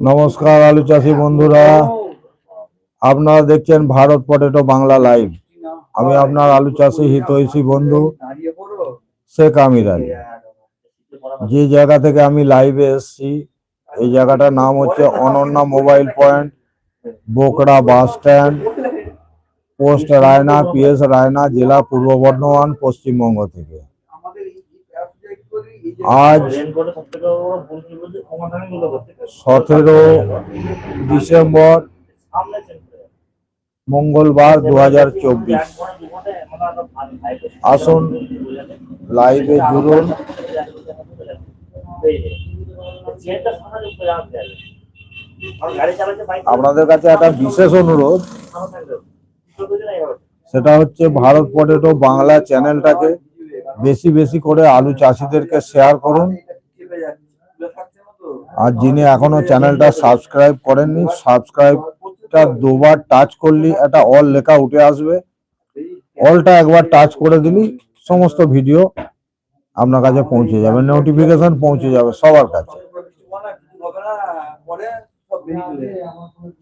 নমস্কার আলু চাষি বন্ধুরা। আপনারা দেখছেন ভারত পটেটো বাংলা লাইভ। আমি আপনার আলু চাষি হিতৈষী বন্ধু, শেখ আমির আলী। যে জায়গা থেকে আমি লাইভে এসেছি, এই জায়গাটার নাম হচ্ছে Ananya mobile point, Bokra bus stand, post Raina PS Raina, জেলা পূর্ব বর্ধমান, পশ্চিমবঙ্গ থেকে। আজ সতেরো ডিসেম্বর মঙ্গলবার দু হাজার চব্বিশ। আসুন লাইভে জুড়ুন। আপনাদের কাছে একটা বিশেষ অনুরোধ। সেটা হচ্ছে ভারত পটেটো বাংলা চ্যানেলটাকে বেশি বেশি করে আলু চাষিদেরকে শেয়ার করুন। আর যিনি এখনও চ্যানেলটা সাবস্ক্রাইব করেননি সাবস্ক্রাইবটা দুবার টাচ করলি একটা অল লেখা উঠে আসবে। অলটা একবার টাচ করে দিলি সমস্ত ভিডিও আপনার কাছে পৌঁছে যাবে নোটিফিকেশন পৌঁছে যাবে সবার কাছে।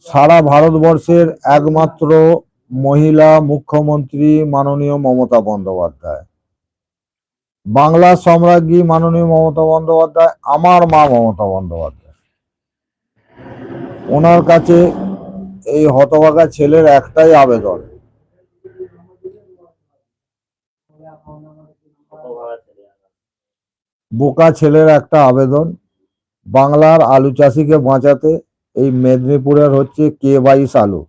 সারা ভারতবর্ষের একমাত্র মহিলা মুখ্যমন্ত্রী মাননীয় মমতা বন্দ্যোপাধ্যায়। বাংলা সম্রাজ্ঞী মাননীয় মমতা বন্দ্যোপাধ্যায়, আমার মা মমতা বন্দ্যোপাধ্যায়। ওনার কাছে এই হতভাগা ছেলের একটাই আবেদন। বোকা ছেলের একটা আবেদন, বাংলার আলু চাষিকে বাঁচাতে এই মেদিনীপুরের হচ্ছে কে বাইশ আলু।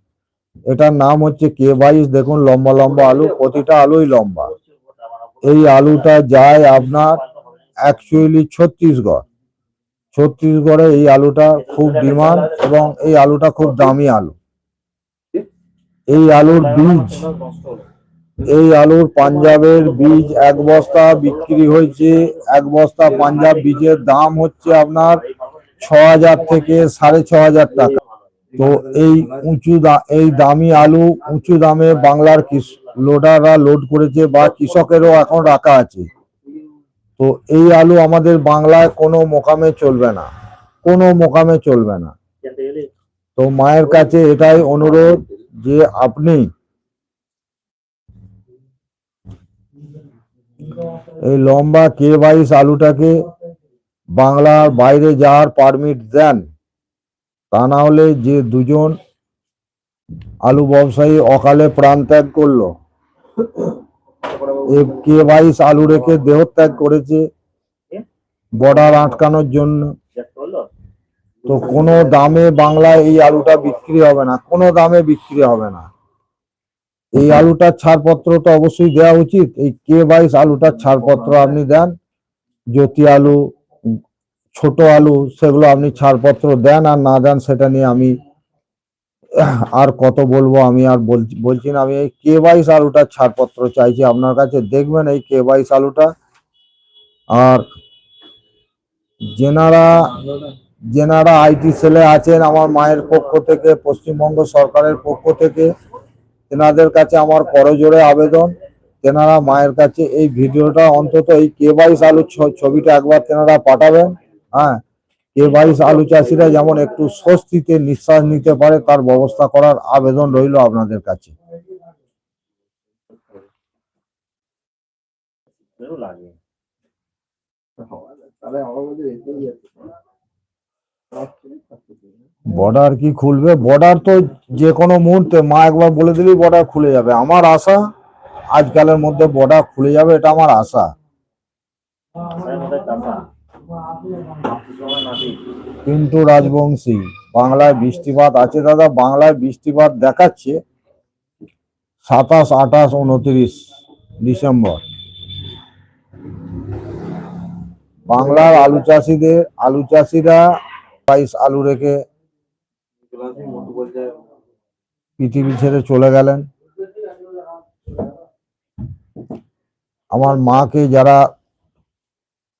এটার নাম হচ্ছে কে বাইশ, দেখুন লম্বা লম্বা আলু, প্রতিটা আলুই লম্বা। এই আলুটা যায় আপনার অ্যাকচুয়ালি ছত্তিশগড়। ছত্তিশগড়ে এই আলুটা খুব ডিমান্ড এবং এই আলুটা খুব দামি আলু। এই আলুর বীজ, এই আলুর পাঞ্জাবের বীজ এক বস্তা বিক্রি হয়েছে, এক বস্তা পাঞ্জাব বীজের দাম হচ্ছে আপনার ছ হাজার থেকে সাড়ে ছ হাজার টাকা। তো এই উঁচু এই দামি আলু উঁচু দামে বাংলার কৃষ- লোডাররা লোড করেছে বা কৃষকেরও এখন রাখা আছে। তো এই আলু আমাদের বাংলায় কোনো মোকামে চলবে না। কোনো মোকামে চলবে না। তো মায়ের কাছে এটাই অনুরোধ যে আপনি এই লম্বা কে বাইশ আলুটাকে বাংলার বাইরে যাওয়ার পারমিট দেন। তা না হলে যে দুজন আলু ব্যবসায়ী অকালে প্রাণ ত্যাগ করল। কে বাইশ আলু রেখে দেহত্যাগ করেছে বর্ডার আটকানোর জন্য। তো কোনো দামে বাংলায় এই আলুটা বিক্রি হবে না, কোনো দামে বিক্রি হবে না। এই আলুটার ছাড়পত্র তো অবশ্যই দেওয়া উচিত। এই কে বাইশ আলুটার ছাড়পত্র আপনি দেন, জ্যোতি আলু, ছোট আলু, সেগুলো আপনি ছাড়পত্র দেন আর না দেন, সেটা নিয়ে আমি আর কত বলব আমি আর বলছি না, আমি এই কে বাইশ আলুটার ছাড়পত্র চাইছি, আপনার কাছে দেখবেন এই কে বাইশ আলুটা আর যেনারা যেনারা আইটি সেলে আছেন আমার মায়ের পক্ষ থেকে, পশ্চিমবঙ্গ সরকারের পক্ষ থেকে, তেনাদের কাছে আমার করজোড়ে আবেদন। তেনারা মায়ের কাছে এই ভিডিওটা অন্তত এই কে বাইশ আলুর ছবিটা একবার তেনারা পাঠাবেন হ্যাঁ। কে বাইশ আলু চাষিরা যেমন একটু স্বস্তিতে নিঃশ্বাস নিতে পারে, তার ব্যবস্থা করার আবেদন রইল আপনাদের কাছে। বর্ডার কি খুলবে? বর্ডার তো যে কোনো মুহূর্তে, মা একবার বলে দিলেই বর্ডার খুলে যাবে। আমার আশা, আজকালের মধ্যে বর্ডার খুলে যাবে, এটা আমার আশা। পিন্টু রাজবংশী, বাংলায় বৃষ্টিপাত আছে দাদা, বাংলায় বৃষ্টিপাত দেখাচ্ছে সাতাশ, আঠাশ, উনত্রিশ ডিসেম্বর। বাংলার আলু চাষিদের, আলু চাষিরা বাইশ আলু রেখে পৃথিবী ছেড়ে চলে গেলেন। আমার মাকে যারা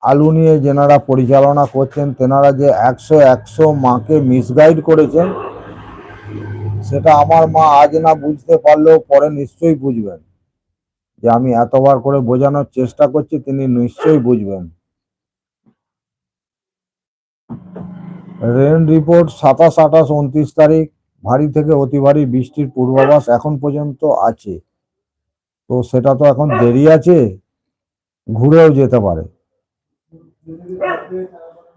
আলু নিয়ে যেনারা পরিচালনা করছেন, তেনারা যে একশো একশো মাকে মিসগাইড করেছেন, সেটা আমার মা আজ না বুঝতে পারলেও পরে নিশ্চয়ই বুঝবেন। যে আমি এতবার করে বোঝানোর চেষ্টা করছি, তিনি নিশ্চয়ই বুঝবেন। রেন রিপোর্ট সাতাশ আঠাশ উনত্রিশ তারিখ, ভারী থেকে অতি ভারী বৃষ্টির পূর্বাভাস এখন পর্যন্ত আছে। তো সেটা তো এখন দেরি আছে, ঘুরেও যেতে পারে।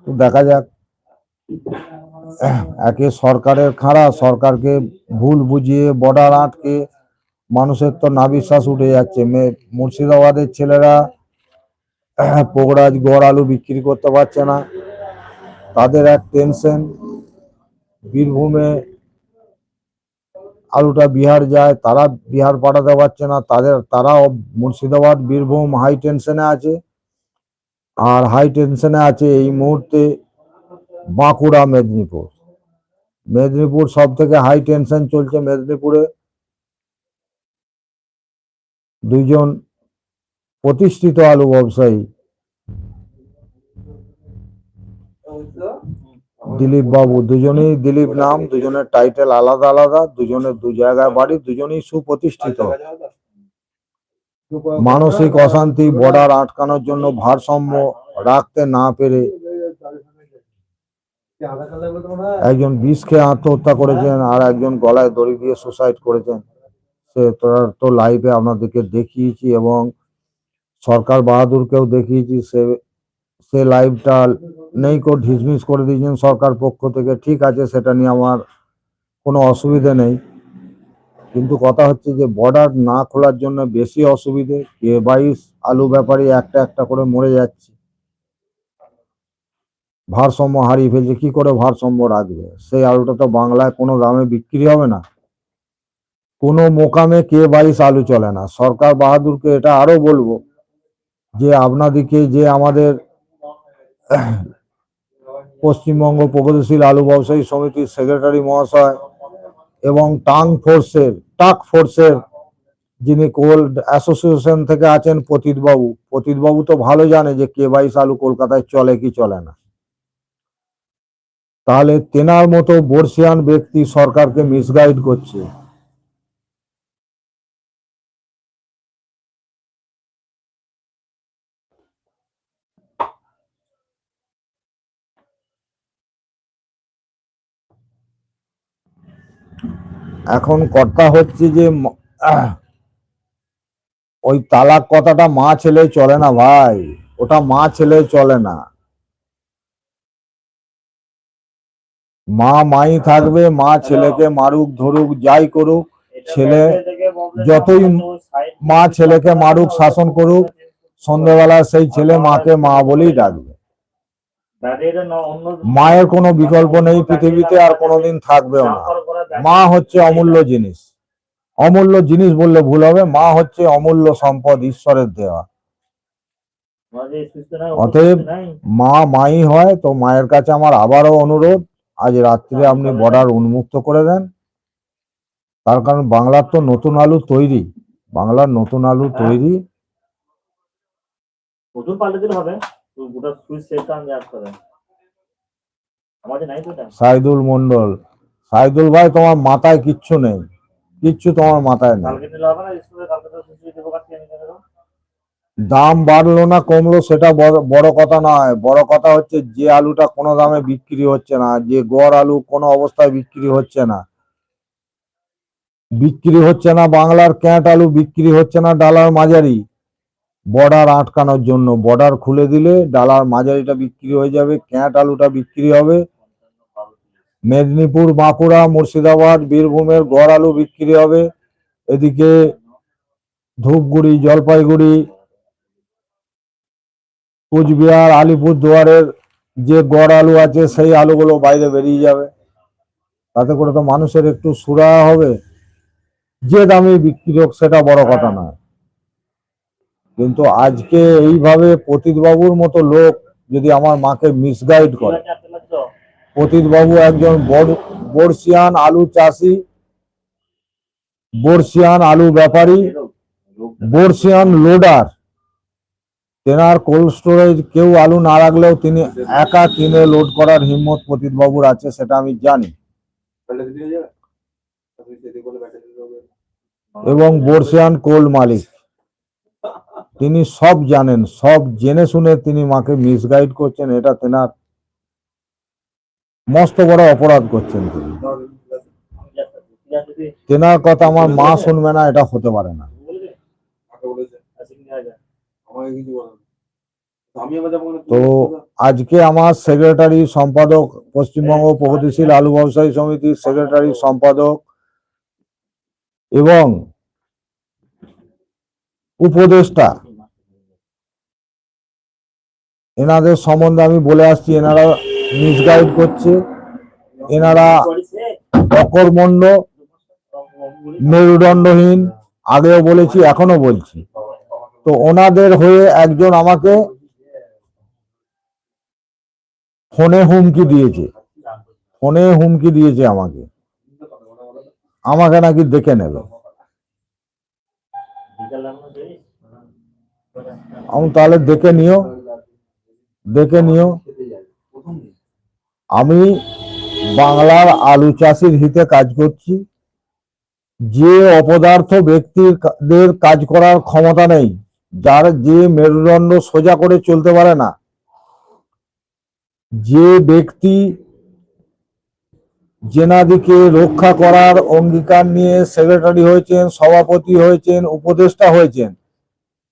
দেখা যাক। একে সরকারের খাড়া, সরকারকে ভুল বুঝিয়ে বর্ডার আটকে মানুষের তো নাবিশ্বাস উঠে যাচ্ছে। মে- মুর্শিদাবাদের ছেলেরা পোগরাজ গড় আলু বিক্রি করতে পারছে না। তাদের এক টেনশন, বীরভূমে আলুটা বিহার যায়, তারা বিহার পাঠাতে পারছে না। তাদের, তারাও মুর্শিদাবাদ, বীরভূম হাই টেনশনে আছে। আর হাই টেনশনে আছে এই মুহূর্তে বাঁকুড়া, মেদিনীপুর। মেদিনীপুর সব থেকে হাই টেনশন চলছে মেদিনীপুরে। দুইজন প্রতিষ্ঠিত আলু ব্যবসায়ী। দিলীপ বাবু দুজনেই দিলীপ নাম, দুজনের টাইটেল আলাদা আলাদা, দুজনের দু জায়গায় বাড়ি, দুজনেই সুপ্রতিষ্ঠিত। মানসিক অশান্তি বর্ডার আটকানোর জন্য ভারসাম্য রাখতে না পেরে একজন বিষ খেয়ে আত্মহত্যা করেছেন আর একজন গলায় দড়ি দিয়ে সুসাইড করেছেন। সে তোরা তো লাইভে আপনাদেরকে দেখিয়েছি এবং সরকার বাহাদুরকেও দেখিয়েছি। সে সে লাইভটা নেই কো ঢিসমিস করে দিয়েছেন সরকার পক্ষ থেকে। ঠিক আছে, সেটা নিয়ে আমার কোনো অসুবিধে নেই। কিন্তু কথা হচ্ছে যে বর্ডার না খোলার জন্য বেশি অসুবিধে কে বাইশ আলু ব্যাপারী একটা একটা করে মরে যাচ্ছে। ভারসাম্য হারিয়ে ফেলছে, কি করে ভারসাম্য রাখবে? সেই আলুটা তো বাংলায় কোনো দামে বিক্রি হবে না। কোনো মোকামে কে বাইশ আলু চলে না। সরকার বাহাদুরকে এটা আরও বলব যে আপনাদিকে যে আমাদের পশ্চিমবঙ্গ প্রগতিশীল আলু ব্যবসায়ী সমিতির সেক্রেটারি মহাশয় এবং টাং ফোর্সের, টাক ফোর্সের যিনি কোল্ড অ্যাসোসিয়েশন থেকে আছেন পতিতবাবু পতিতবাবু তো ভালো জানে যে কে বাইশ আলু কলকাতায় চলে কি চলে না। তাহলে তেনার মতো বর্ষিয়ান ব্যক্তি সরকারকে মিসগাইড করছে। এখন কথা হচ্ছে যে ওই তালাক কথাটা মা ছেলে চলে না ভাই। ওটা মা ছেলে চলে না। মা মাই থাকবে, মা ছেলেকে মারুক, ধরুক, যাই করুক, ছেলে যতই মা ছেলেকে মারুক, শাসন করুক সন্ধ্যেবেলা সেই ছেলে মাকে মা বলেই ডাকবে। মায়ের কোনো বিকল্প নেই, পৃথিবীতে আর কোনোদিন থাকবেও না। মা হচ্ছে অমূল্য জিনিস। অমূল্য জিনিস বললে ভুল হবে মা হচ্ছে অমূল্য সম্পদ ঈশ্বরের দেওয়া। অতএব মা মাই হয় তো মায়ের কাছে আমার আবারও অনুরোধ আজ রাত্রে আপনি বর্ডার উন্মুক্ত করে দেন। তার কারণ বাংলার তো নতুন আলু তৈরি বাংলার নতুন আলু তৈরি। নতুন পাল্টে দিলে হবে গোটা সুইচ সেটটা আমি আমাদের নাই তো সাইদুল মন্ডল সাইদুল ভাই তোমার মাথায় কিচ্ছু নেই। কিচ্ছু তোমার মাথায় নেই। দাম বাড়লো না কমলো সেটা বড় বড় কথা নয়। বড় কথা হচ্ছে যে আলুটা কোনো দামে বিক্রি হচ্ছে না যে গড় আলু কোনো অবস্থায় বিক্রি হচ্ছে না। বিক্রি হচ্ছে না বাংলার ক্যাট আলু বিক্রি হচ্ছে না ডালার মাঝারি। বর্ডার আটকানোর জন্য। বর্ডার খুলে দিলে ডালার মাঝারিটা বিক্রি হয়ে যাবে ক্যাট আলুটা বিক্রি হবে। মেদিনীপুর, বাঁকুড়া, মুর্শিদাবাদ, বীরভূমের গড় আলু বিক্রি হবে। এদিকে ধূপগুড়ি, জলপাইগুড়ি, কুচবিহার আলিপুর দুয়ারের যে গড় আলু আছে, সেই আলুগুলো বাইরে বেরিয়ে যাবে। তাতে করে তো মানুষের একটু সুরা হবে। যে দামে বিক্রি হোক, সেটা বড় কথা নয় কিন্তু আজকে এইভাবে পতিত বাবুর মতো লোক যদি আমার মাকে মিসগাইড করে পতিত বাবু একজন বর্ষিয়ান আলু চাষি বর্ষিয়ান আলু ব্যাপারী বর্ষিয়ান লোডার। তেনার কোল্ড স্টোরেজ কেউ আলু না রাখলেও তিনি একা কিনে লোড করার হিম্মত পতিত বাবুর আছে, সেটা আমি জানি। এবং বর্ষিয়ান কোল্ড মালিক। তিনি সব জানেন, সব জেনে শুনে তিনি মাকে মিসগাইড করছেন, এটা তেনার মস্ত বড় অপরাধ করছেন তিনি। তেনার কথা আমার মা শুনবে না, এটা হতে পারে না। তো আজকে আমার সেক্রেটারি সম্পাদক, পশ্চিমবঙ্গ প্রগতিশীল আলু ব্যবসায়ী সমিতির সেক্রেটারি সম্পাদক এবং উপদেষ্টা, এনাদের সম্বন্ধে আমি বলে আসছি, এনারা মিসগাইড করছে। এনারা অকর্মণ্য, মেরুদণ্ডহীন, আগেও বলেছি এখনও বলছি। তো ওনাদের হয়ে একজন আমাকে ফোনে হুমকি দিয়েছে। ফোনে হুমকি দিয়েছে আমাকে। আমাকে নাকি দেখে নেবে। আমি তাহলে দেখে নিও। দেখে নিও। আমি বাংলার আলু চাষির হিতে কাজ করছি। যে অপদার্থ ব্যক্তিদের কাজ করার ক্ষমতা নেই, যার যে মেরুদণ্ড সোজা করে চলতে পারে না, যে ব্যক্তি জেনাদিকে রক্ষা করার অঙ্গীকার নিয়ে সেক্রেটারি হয়েছেন, সভাপতি হয়েছেন, উপদেষ্টা হয়েছেন,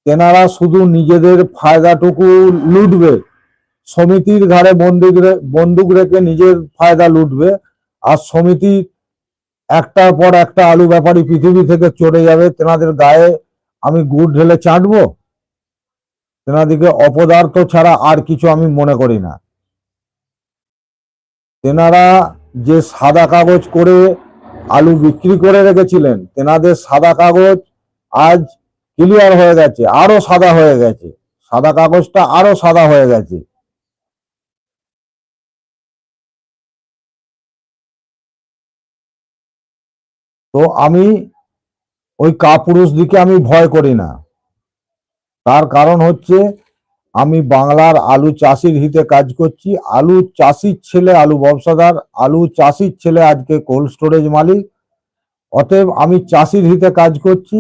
তেনারা শুধু নিজেদের ফায়দাটুকু লুটবে। সমিতির ঘাড়ে বন্দুক বন্দুক রেখে নিজের ফায়দা লুটবে। আর সমিতি একটার পর একটা আলু ব্যাপারী পৃথিবী থেকে চড়ে যাবে। তেনাদের গায়ে আমি গুড় ঢেলে চাটবো? তেনাদিকে অপদার্থ ছাড়া আর কিছু আমি মনে করি না। তেনারা যে সাদা কাগজ করে আলু বিক্রি করে রেখেছিলেন, তেনাদের সাদা কাগজ আজ ক্লিয়ার হয়ে গেছে, আরও সাদা হয়ে গেছে। সাদা কাগজটা আরও সাদা হয়ে গেছে। তো আমি ওই কাপুরুষ দিকে আমি ভয় করি না। তার কারণ হচ্ছে আমি বাংলার আলু চাষির হিতে কাজ করছি। আলু চাষির ছেলে, আলু ব্যবসাদার, আলু চাষির ছেলে আজকে কোল্ড স্টোরেজ মালিক। অতএব আমি চাষির হিতে কাজ করছি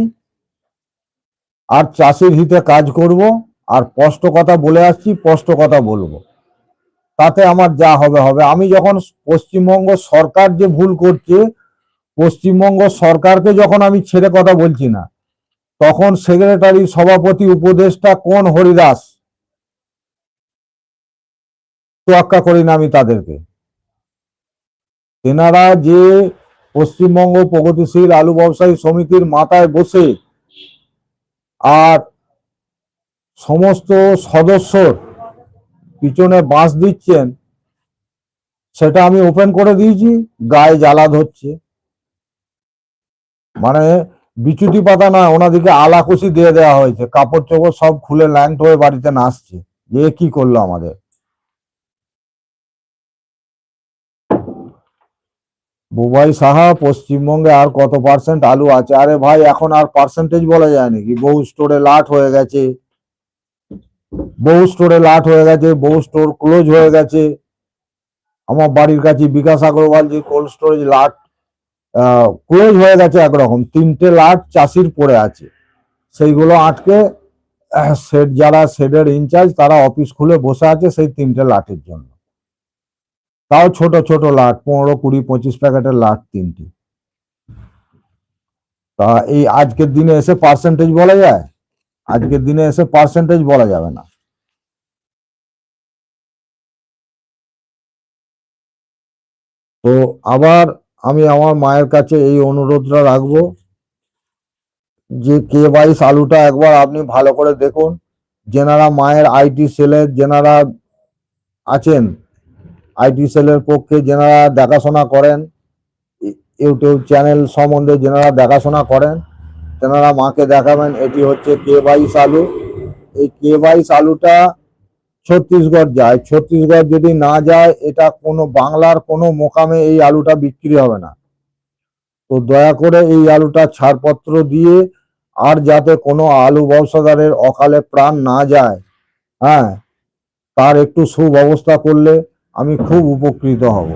আর চাষির হিতে কাজ করব আর স্পষ্ট কথা বলে আসছি, স্পষ্ট কথা বলব। তাতে আমার যা হবে হবে। আমি যখন পশ্চিমবঙ্গ সরকার যে ভুল করছে পশ্চিমবঙ্গ সরকারকে যখন আমি ছেড়ে কথা বলছি না, তখন সেক্রেটারি সভাপতি, উপদেষ্টা কোন হরিদাস তোয়াক্কা করি না আমি তাদেরকে। তেনারা যে পশ্চিমবঙ্গ প্রগতিশীল আলু ব্যবসায়ী সমিতির মাথায় বসে আর সমস্ত সদস্যর পিছনে বাঁশ দিচ্ছেন, সেটা আমি ওপেন করে দিয়েছি, গায়ে জ্বালা ধরছে। মানে বিচুতি পাতা না ওনাদিকে আলাকুশি দিয়ে দেওয়া হয়েছে। কাপড় চোপড় সব খুলে ল্যাংট হয়ে বাড়িতে নাচছে। যে কি করল আমাদের? বুবাই সাহা, পশ্চিমবঙ্গে আর কত পার্সেন্ট আলু আছে? আরে ভাই, এখন আর পার্সেন্টেজ বলা যায় নাকি? বহু স্টোরে লাট হয়ে গেছে। বহু স্টোরে লাট হয়ে গেছে, বহু স্টোর ক্লোজ হয়ে গেছে। আমার বাড়ির কাছে বিকাশ আগরওয়াল যে কোল্ড স্টোরেজ লাট ক্লোজ হয়ে গেছে একরকম। তিনটে লাট চাষির পড়ে আছে। সেইগুলো আটকে শেড যারা শেডের ইনচার্জ তারা অফিস খুলে বসে আছে সেই তিনটে লাটের জন্য। তাও ছোট ছোট লাট, পনেরো, কুড়ি, পঁচিশ প্যাকেটের লাট তিনটে। তা এই আজকের দিনে এসে পার্সেন্টেজ বলা যায়? আজকের দিনে এসে পার্সেন্টেজ বলা যাবে না। তো আবার আমি আমার মায়ের কাছে এই অনুরোধটা রাখব যে কে বাইশ আলুটা একবার আপনি ভালো করে দেখুন। যেনারা মায়ের আইটি সেলের যেনারা আছেন, আইটি সেলের পক্ষে যেনারা দেখাশোনা করেন, ইউটিউব চ্যানেল সম্বন্ধে যেনারা দেখাশোনা করেন, তেনারা মাকে দেখাবেন, এটি হচ্ছে কে বাইশ আলু এই কে বাইশ আলুটা ছত্তিশগড় যায়। ছত্তিশগড় যদি না যায়, এটা কোনো বাংলার কোনো মোকামে এই আলুটা বিক্রি হবে না। তো দয়া করে এই আলুটা ছাড়পত্র দিয়ে আর যাতে কোনো আলু ব্যবসাদারের অকালে প্রাণ না যায় হ্যাঁ তার একটু সুব্যবস্থা করলে আমি খুব উপকৃত হব।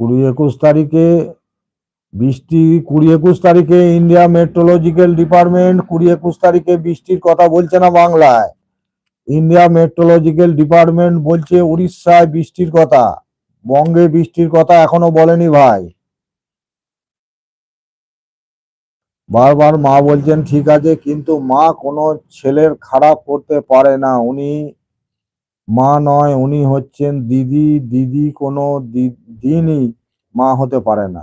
কুড়ি একুশ তারিখে, বৃষ্টি কুড়ি একুশ তারিখে ইন্ডিয়া মেট্রোলজিক্যাল ডিপার্টমেন্ট কুড়ি একুশ তারিখে বৃষ্টির কথা বলছে না বাংলায়। ইন্ডিয়া মেট্রোলজিক্যাল ডিপার্টমেন্ট বলছে উড়িষ্যায় বৃষ্টির কথা, বঙ্গে বৃষ্টির কথা এখনও বলেনি ভাই। বারবার মা বলছেন, ঠিক আছে, কিন্তু মা কোনো ছেলের খারাপ করতে পারে না। উনি মা নয়, উনি হচ্ছেন দিদি দিদি কোনো দিনই মা হতে পারে না।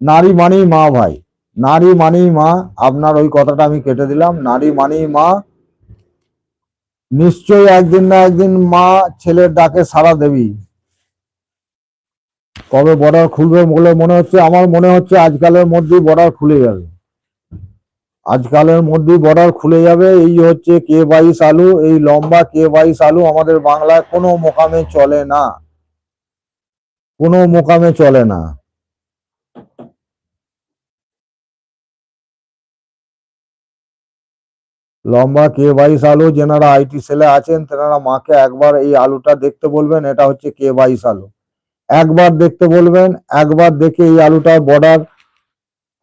নারী মানেই মা ভাই। নারী মানেই মা, আপনার ওই কথাটা আমি কেটে দিলাম। নারী মানেই মা, নিশ্চয়ই একদিন না একদিন মা ছেলের ডাকে সাড়া দেবী কবে বর্ডার খুলবে বলে মনে হচ্ছে, আমার মনে হচ্ছে আজকালের মধ্যেই বর্ডার খুলে যাবে। আজকালের মধ্যেই বর্ডার খুলে যাবে। এই হচ্ছে কে বাইশ আলু এই লম্বা কে বাইশ আলু আমাদের বাংলায় কোনো মোকামে চলে না। কোনো মোকামে চলে না। লম্বা কে বাইশ আলু যেনারা আইটি সেলে আছেন, তেনারা মাকে একবার এই আলুটা দেখতে বলবেন, এটা হচ্ছে কে বাইশ আলু একবার দেখতে বলবেন, একবার দেখে এই আলুটার বর্ডার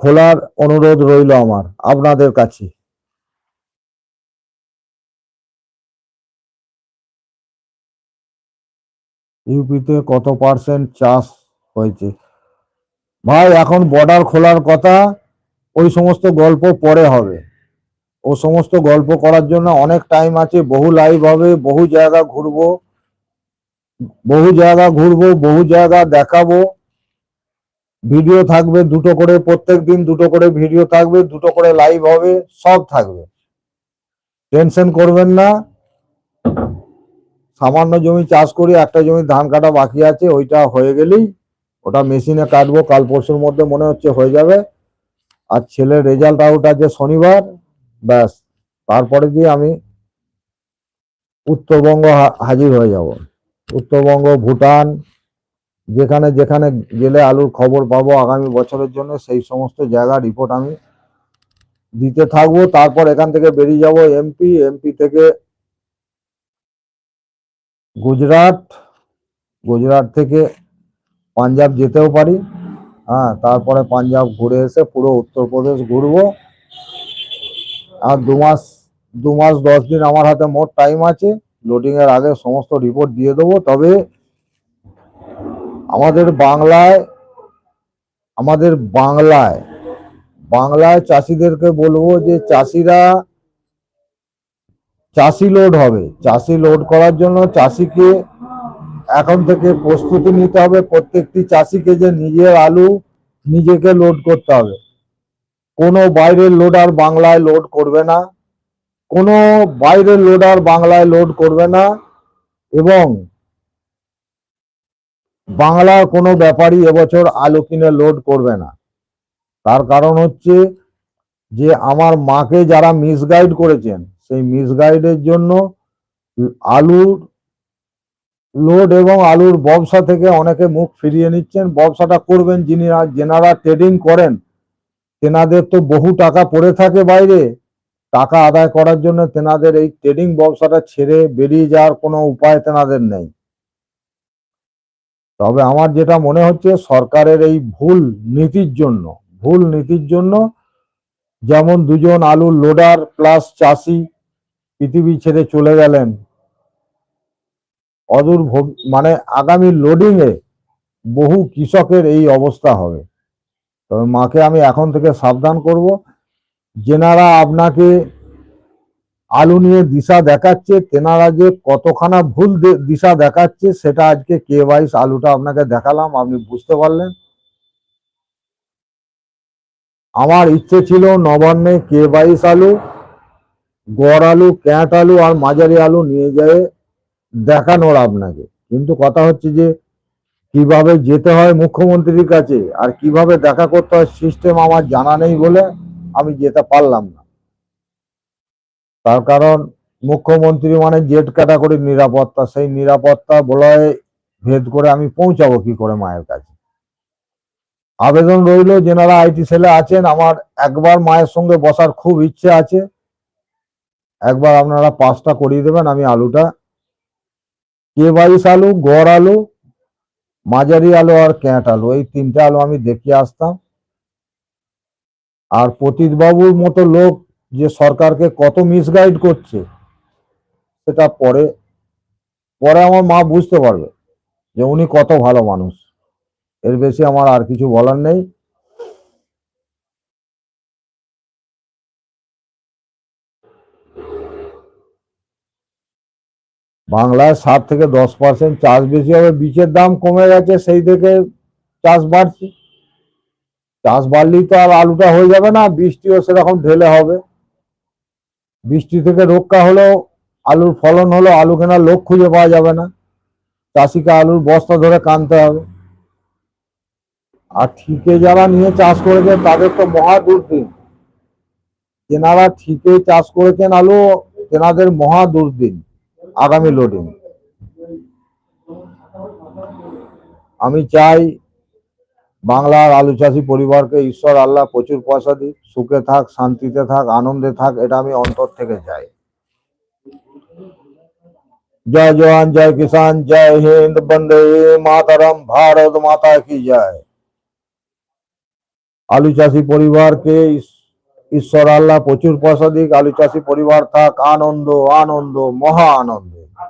খোলার অনুরোধ রইল আমার, আপনাদের কাছে। ইউপিতে কত পার্সেন্ট চাষ হয়েছে? ভাই, এখন বর্ডার খোলার কথা, ওই সমস্ত গল্প পরে হবে। ও সমস্ত গল্প করার জন্য অনেক টাইম আছে, বহু লাইভ হবে, বহু জায়গা ঘুরবো, বহু জায়গা ঘুরবো, বহু জায়গা দেখাবো। ভিডিও থাকবে, দুটো করে, প্রত্যেক দিন দুটো করে ভিডিও থাকবে, দুটো করে লাইভ হবে, সব থাকবে। টেনশন করবেন না। সামান্য জমি চাষ করি, একটা জমি ধান কাটা বাকি আছে, ওইটা হয়ে গেলেই ওটা মেশিনে কাটবো, কাল পরশুর মধ্যে মনে হচ্ছে হয়ে যাবে। আর ছেলের রেজাল্ট আউট আছে শনিবার, ব্যাস। তারপরে দিয়ে আমি উত্তরবঙ্গ হাজির হয়ে যাব। উত্তরবঙ্গ, ভুটান যেখানে যেখানে গেলে আলুর খবর পাবো আগামী বছরের জন্য, সেই সমস্ত জায়গা রিপোর্ট আমি দিতে থাকব। তারপর এখান থেকে বেরিয়ে যাব এমপি এমপি থেকে গুজরাট গুজরাট থেকে পাঞ্জাব যেতেও পারি। হ্যাঁ তারপরে পাঞ্জাব ঘুরে এসে পুরো উত্তরপ্রদেশ ঘুরবো। আর দু মাস দু মাস দশ দিন আমার হাতে মোট টাইম আছে। লোডিং এর আগে সমস্ত রিপোর্ট দিয়ে দেবো। তবে আমাদের বাংলায় আমাদের বাংলায় বাংলায় চাষিদেরকে বলব যে চাষিরা চাষি লোড হবে। চাষি লোড করার জন্য চাষিকে এখন থেকে প্রস্তুতি নিতে হবে। প্রত্যেকটি চাষিকে যে নিজের আলু নিজেকে লোড করতে হবে। কোনো বাইরের লোডার বাংলায় লোড করবে না। কোনো বাইরের লোডার বাংলায় লোড করবে না। এবং বাংলার কোনো ব্যাপারই এবছর আলু কিনে লোড করবে না। তার কারণ হচ্ছে যে আমার মাকে যারা মিসগাইড করেছেন, সেই মিসগাইডের জন্য আলুর লোড এবং আলুর ব্যবসা থেকে অনেকে মুখ ফিরিয়ে নিচ্ছেন। ব্যবসাটা করবেন যিনি, যেনারা ট্রেডিং করেন, তেনাদের তো বহু টাকা পড়ে থাকে বাইরে। টাকা আদায় করার জন্য তেনাদের এই ট্রেডিং ব্যবসাটা ছেড়ে বেরিয়ে যাওয়ার কোনো উপায় তেনাদের নেই। তবে আমার যেটা মনে হচ্ছে সরকারের এই ভুল নীতির জন্য, ভুল নীতির জন্য যেমন দুজন আলুর লোডার প্লাস চাষি পৃথিবী ছেড়ে চলে গেলেন, অদূর মানে আগামী লোডিং এ বহু কৃষকের এই অবস্থা হবে। তবে মাকে আমি এখন থেকে সাবধান করব। যেনারা আপনাকে আলু নিয়ে দিশা দেখাচ্ছে তেনারা যে কতখানা ভুল দিশা দেখাচ্ছে, সেটা আজকে কে বাইশ আলুটা আপনাকে দেখালাম, আপনি বুঝতে পারলেন। আমার ইচ্ছে ছিল নবান্নে কে বাইশ আলু, গড় আলু, ক্যাঁট আলু আর মাঝারি আলু নিয়ে যায় দেখানোর আপনাকে। কিন্তু কথা হচ্ছে যে, কীভাবে যেতে হয় মুখ্যমন্ত্রীর কাছে আর কীভাবে দেখা করতে হয় সিস্টেম আমার জানা নেই বলে আমি যেতে পারলাম না। তার কারণ মুখ্যমন্ত্রী মানে জেট ক্যাটাগরির নিরাপত্তা, সেই নিরাপত্তা বলয় ভেদ করে আমি পৌঁছাবো কি করে মায়ের কাছে। আবেদন রইল, যেনারা আইটি সেলে আছেন, আমার একবার মায়ের সঙ্গে বসার খুব ইচ্ছে আছে। একবার আপনারা পাঁচটা করিয়ে দেবেন, আমি আলুটা। কে বাইশ আলু, গড় আলু, মাঝারি আলু আর ক্যাঁট আলু, এই তিনটে আলু আমি দেখিয়ে আসতাম। আর পতিতবাবুর মতো লোক যে সরকারকে কত মিসগাইড করছে, সেটা পরে পরে আমার মা বুঝতে পারবে যে উনি কত ভালো মানুষ। এর বেশি আমার আর কিছু বলার নেই। বাংলায় সাত থেকে দশ পার্সেন্ট চাষ বেশি হবে, বীজের দাম কমে গেছে, সেই থেকে চাষ বাড়ছে। চাষ বাড়লেই তো আর আলুটা হয়ে যাবে না, বৃষ্টিও সেরকম ঢেলে হবে। বৃষ্টি থেকে রক্ষা হলেও আলুর ফলন হলো আলু কেনার লোক খুঁজে পাওয়া যাবে না। চাষিকে আলুর বস্তা ধরে কানতে হবে। আর ঠিকে যারা নিয়ে চাষ করেছে তাদের তো মহা দুর্দিন। তেনারা ঠিকে চাষ করেছেন আলু, তেনাদের মহা দুর্দিন আগামী লোডিং আমি চাই বাংলার আলু চাষি পরিবারকে ঈশ্বর, আল্লাহ প্রচুর পয়সা দিক, সুখে থাক, শান্তিতে থাক, আনন্দে থাক, এটা আমি অন্তর থেকে চাই। জয় জওয়ান, জয় কিষান, জয় হিন্দ, বন্দে মাতারাম, ভারত মাতা কি জয়। আলু চাষি পরিবারকে ঈশ্বর, আল্লাহ প্রচুর পয়সা দিক আলু চাষি পরিবার থাক, আনন্দ আনন্দ, মহা আনন্দে। আর